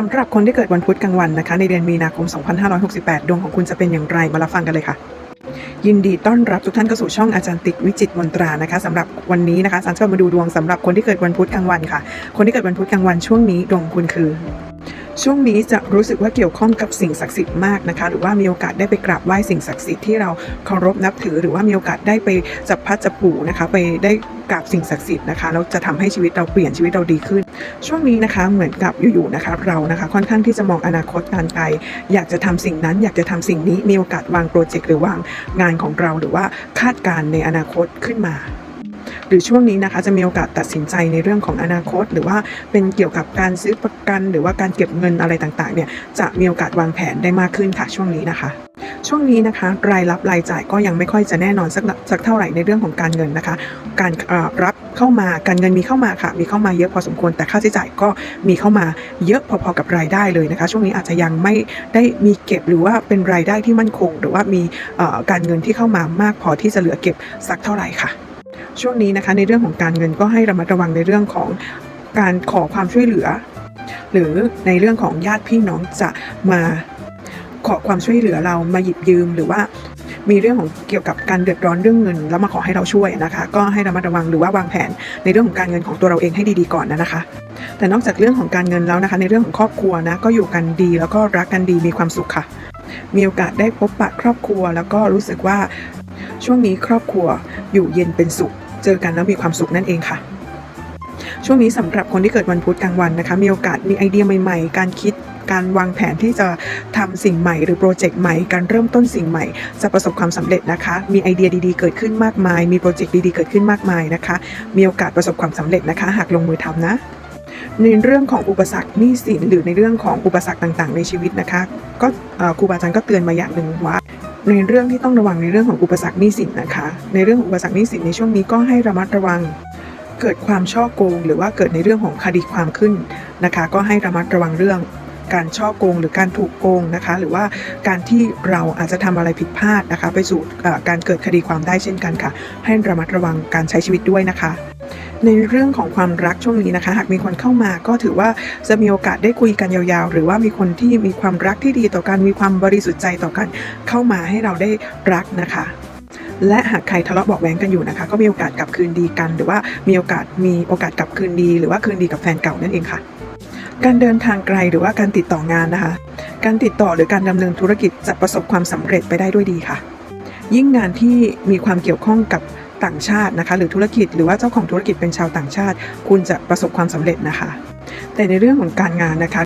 สำหรับคนที่เกิดวันพุธกลางวันนะคะ ในเดือนมีนาคม 2568 ดวงของคุณจะเป็นอย่างไรมารับฟังกันเลยค่ะ ยินดีต้อนรับทุกท่านเข้าสู่ช่องอาจารย์ติ๊กวิจิตมนตรานะคะสำหรับวันนี้นะคะอาจารย์จะมาดูดวงสำหรับคนที่เกิดวันพุธกลางวันค่ะ คนที่เกิดวันพุธกลางวันช่วงนี้ดวงคุณคือ ช่วงนี้จะรู้สึกว่าเกี่ยวข้องกับสิ่งศักดิ์สิทธิ์มากนะคะ หรือว่ามีโอกาสได้ไปกราบไหว้สิ่งศักดิ์สิทธิ์ที่เราเคารพนับถือ หรือว่ามีโอกาสได้ไปจับพัดจับผูนะคะ ไปได้กราบสิ่งศักดิ์สิทธิ์นะคะแล้วจะทำให้ชีวิตเราเปลี่ยนชีวิตเราดีขึ้น ช่วงนี้นะคะเหมือนกับอยู่ๆนะคะเรานะคะค่อนข้างที่จะมองอนาคตการไกล อยากจะทำสิ่งนั้น อยากจะทำสิ่งนี้มีโอกาสวางโปรเจกต์หรือวางงานของเราหรือว่าคาดการณ์ในอนาคตขึ้นมา หรือช่วงนี้นะคะจะมีโอกาสตัดสินใจในเรื่องของอนาคต หรือว่าเป็นเกี่ยวกับการซื้อประกัน หรือว่าการเก็บเงินอะไรต่างๆเนี่ยจะมีโอกาสวางแผนได้มากขึ้นค่ะช่วงนี้นะคะช่วงนี้นะคะ รายรับรายจ่ายก็ยังไม่ค่อยจะแน่นอนสักสักเท่าไหร่ในเรื่องของการเงินนะคะ การรับเข้ามาการเงินมีเข้ามาค่ะ มีเข้ามาเยอะพอสมควรแต่ค่าใช้จ่ายก็มีเข้ามาเยอะพอๆกับรายได้เลยนะคะ ช่วงนี้อาจจะยังไม่ได้มีเก็บหรือว่าเป็นรายได้ที่มั่นคง หรือว่ามีการเงินที่เข้ามา มากพอที่จะเหลือเก็บสักเท่าไหร่ค่ะ ช่วงนี้นะคะ ในเรื่องของการเงินก็ให้ระมัดระวังในเรื่องของการขอความช่วยเหลือ หรือในเรื่องของญาติพี่น้องจะมาขอความช่วยเหลือเรามาหยิบยืมหรือว่ามีเรื่องของเกี่ยวกับการเดือดร้อนเรื่องเงิน แล้วมาขอให้เราช่วยนะคะ ก็ให้ระมัดระวังหรือว่าวางแผนในเรื่องของการเงินของตัวเราเองให้ดีๆก่อนนะคะ แต่นอกจากเรื่องของการเงินแล้วนะคะ ในเรื่องของครอบครัวนะก็อยู่กันดีแล้วก็รักกันดีมีความสุขค่ะ มีโอกาสได้พบปะครอบครัว แล้วก็รู้สึกว่าช่วงนี้ครอบครัวอยู่เย็นเป็นสุข เจอกันแล้วมีความสุขนั่นเองค่ะ ช่วงนี้สำหรับคนที่เกิดวันพุธกลางวันนะคะ มีโอกาสมีไอเดียใหม่ๆ การคิดการวางแผนที่จะทำสิ่งใหม่หรือโปรเจกต์ใหม่ การเริ่มต้นสิ่งใหม่ จะประสบความสำเร็จนะคะ มีไอเดียดีๆเกิดขึ้นมากมาย มีโปรเจกต์ดีๆเกิดขึ้นมากมายนะคะ มีโอกาสประสบความสำเร็จนะคะ หากลงมือทำนะ ในเรื่องของอุปสรรคหนี้สินหรือในเรื่องของอุปสรรคต่างๆ ในชีวิตนะคะ ก็ครูบาอาจารย์ก็เตือนมาอย่างหนึ่งว่า ในเรื่องที่ต้องระวังในเรื่องของอุปสรรคหนี้สินนะคะ ในเรื่องอุปสรรคหนี้สินในช่วงนี้ก็ให้ระมัดระวัง เกิดความช่อโกง หรือว่าเกิดในเรื่องของคดีความขึ้นนะคะ ก็ให้ระมัดระวังเรื่องการช่อโกงหรือการถูกโกงนะคะ หรือว่าการที่เราอาจจะทำอะไรผิดพลาดนะคะ ไปสู่การเกิดคดีความได้เช่นกันค่ะ ให้ระมัดระวังการใช้ชีวิตด้วยนะคะ ในเรื่องของความรักช่วงนี้นะคะ หากมีคนเข้ามาก็ถือว่าจะมีโอกาสได้คุยกันยาวๆ หรือว่ามีคนที่มีความรักที่ดีต่อกันมีความบริสุทธิ์ใจต่อกัน เข้ามาให้เราได้รักนะคะและหากใครทะเลาะเบาะแว้งกันอยู่นะคะ ก็มีโอกาสกลับคืนดีกัน หรือว่ามีโอกาสมีโอกาสกลับคืนดี หรือว่าคืนดีกับแฟนเก่านั่นเองค่ะ การเดินทางไกลหรือว่าการติดต่องานนะคะ การติดต่อหรือการดำเนินธุรกิจจะประสบความสำเร็จไปได้ด้วยดีค่ะ ยิ่งงานที่มีความเกี่ยวข้องกับ ต่างชาตินะคะ หรือธุรกิจหรือว่าเจ้าของธุรกิจเป็นชาวต่างชาติ คุณจะประสบความสำเร็จนะคะ แต่ในเรื่องของการงานนะคะ